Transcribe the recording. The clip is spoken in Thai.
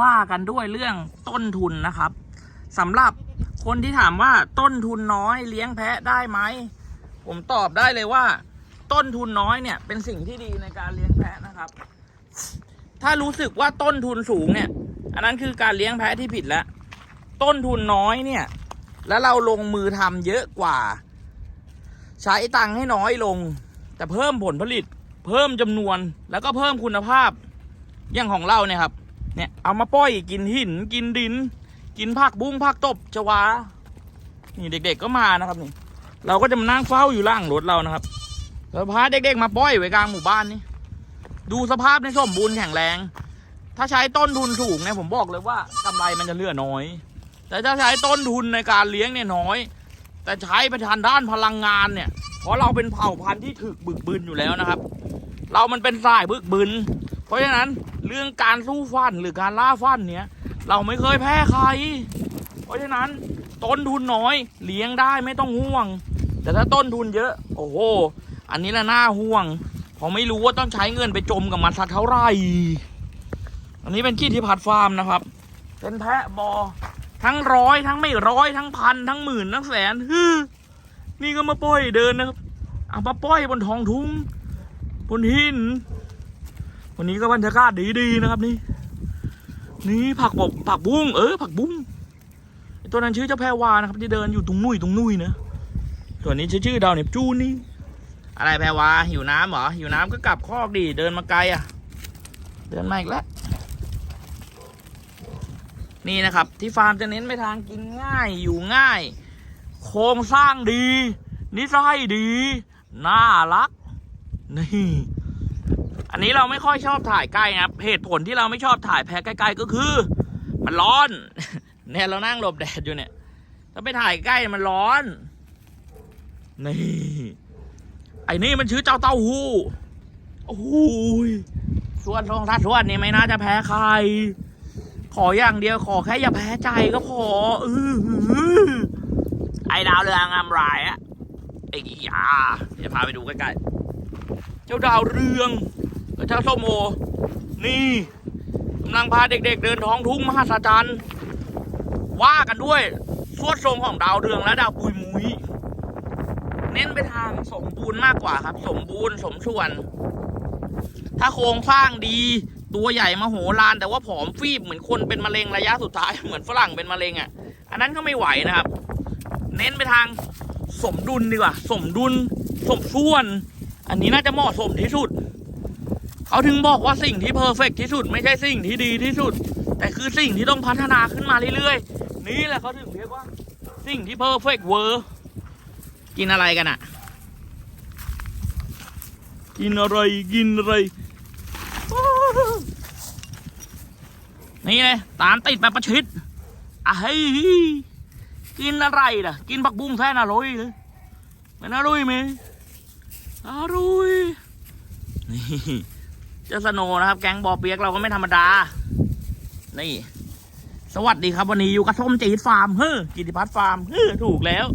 ว่ากันด้วยเรื่องต้นทุนนะครับสำหรับคนที่ถามว่าต้นทุนน้อยเลี้ยงแพะได้ไหม ผมตอบได้เลยว่า ต้นทุนน้อยเนี่ย เป็นสิ่งที่ดีในการเลี้ยงแพะนะครับ ถ้ารู้สึกว่าต้นทุนสูงเนี่ย อันนั้นคือการเลี้ยงแพะที่ผิดแล้ว ต้นทุนน้อยเนี่ย แล้วเราลงมือทำเยอะกว่า ใช้ตังค์ให้น้อยลง แต่เพิ่มผลผลิต เพิ่มจำนวนแล้วก็เพิ่มคุณภาพอย่างของเราเนี่ยครับ เนี่ยเอามาป้อยกินหินกินดิน กินผักบุ้งผักตบชวา นี่เด็ก ๆก็มานะครับนี่ เราก็จะมานั่งเฝ้าอยู่ล่างรถเรานะครับแล้วพาเด็กๆมาป้อยไว้กลางหมู่บ้านนี่ดูสภาพในสมบูรณ์แข็งแรง ถ้าใช้ต้นทุนสูงเนี่ยผมบอกเลยว่ากำไรมันจะเหลือน้อย แต่ถ้าใช้ต้นทุนในการเลี้ยงเนี่ยน้อย แต่ใช้ไปทางด้านพลังงานเนี่ย เพราะเราเป็นเผ่าพันธุ์ที่ถึกบึกบึนอยู่แล้วนะครับ เรามันเป็นสายบึกบึน เพราะฉะนั้น เรื่องการสู้ฟันหรือการล่าฟันเนี่ยเราไม่เคยแพ้ใคร เพราะฉะนั้นต้นทุนน้อยเลี้ยงได้ไม่ต้องห่วง แต่ถ้าต้นทุนเยอะ โอ้โห อันนี้ละน่าห่วงเพราะไม่รู้ว่าต้องใช้เงินไปจมกับมันสักเท่าไหร่ อันนี้เป็นขี้ที่พัดฟาร์มนะครับ เป็นแพะบอ ทั้งร้อยทั้งไม่ร้อยทั้งพันทั้งหมื่นทั้งแสนฮือนี่ก็มาปล่อยเดินนะครับเอามาปล่อยบนท้องทุ่งบนหิน วันนี้ก็บรรยากาศดีๆนะครับนี่ นี่ผักบกผักบุ้งเออผักบุ้งตัวนั้นชื่อเจ้าแพรวานะครับที่เดินอยู่ตรงนุ่ยตรงนุ่ยนะส่วนนี้ชื่อชื่อดาวเนปจูนนี่อะไรแพรวาหิวน้ำเหรอหิวน้ำก็กลับคอกดิเดินมาไกลอะ เดินมาอีกแล้วนี่นะครับ ที่ฟาร์มจะเน้นไปทางกินง่ายอยู่ง่าย โครงสร้างดี นิสัยดี น่ารัก นี่ อันนี้เราไม่ค่อยชอบถ่ายใกล้นะครับ เหตุผลที่เราไม่ชอบถ่ายแพ้ใกล้ๆก็คือ มันร้อน เนี่ยเรานั่งหลบแดดอยู่เนี่ย ถ้าไปถ่ายใกล้มันร้อน นี่ ไอ้นี่มันชื่อเจ้าเต้าหู้โอ้ยส่วนทองทัดส่วนนี่ไม่น่าจะแพ้ใคร ขออย่างเดียวขอแค่อย่าแพ้ใจก็พอเออหือไอ้ดาวเรืองงามรายอะไอ้ยาเดี๋ยวพาไปดูใกล้ๆ เจ้าดาวเรือง เจ้าส้มโอนี่กำลังพาเด็กๆเดินท้องทุ่งมหัศจรรย์ว่ากันด้วยสวดทรงของดาวเรืองและดาวปุยมุยเน้นไปทางสมบูรณ์มากกว่าครับ สมบูรณ์สมส่วน ถ้าโครงสร้างดีตัวใหญ่มโหฬารแต่ว่าผอมฟีบเหมือนคนเป็นมะเร็งระยะสุดท้ายเหมือนฝรั่งเป็นมะเร็งอะ อันนั้นก็ไม่ไหวนะครับ เน้นไปทางสมดุลดีกว่า สมดุลสมส่วน อันนี้น่าจะเหมาะสมที่สุด เขาถึงบอกว่าสิ่งที่เพอร์เฟกที่สุด ไม่ใช่สิ่งที่ดีที่สุด แต่คือสิ่งที่ต้องพัฒนาขึ้นมาเรื่อยๆ นี่แหละเขาถึงเรียกว่า สิ่งที่เพอร์เฟกเวอร์กินอะไรกันอะกินอะไรกินอะไรนี่เลยตามติดแบบประชิดอะเฮ้ยกินอะไรล่ะ กินผักบุ้งแท้น่าอร่อยเลยมันอร่อยไหมอร่อยนี่ เจ้าสโนนะครับ แก๊งบอเปียกเราก็ไม่ธรรมดา นี่ สวัสดีครับวันนี้อยู่กับส้มจีดฟาร์มเฮ้อกิติพัฒน์ฟาร์มเฮ้อถูกแล้ว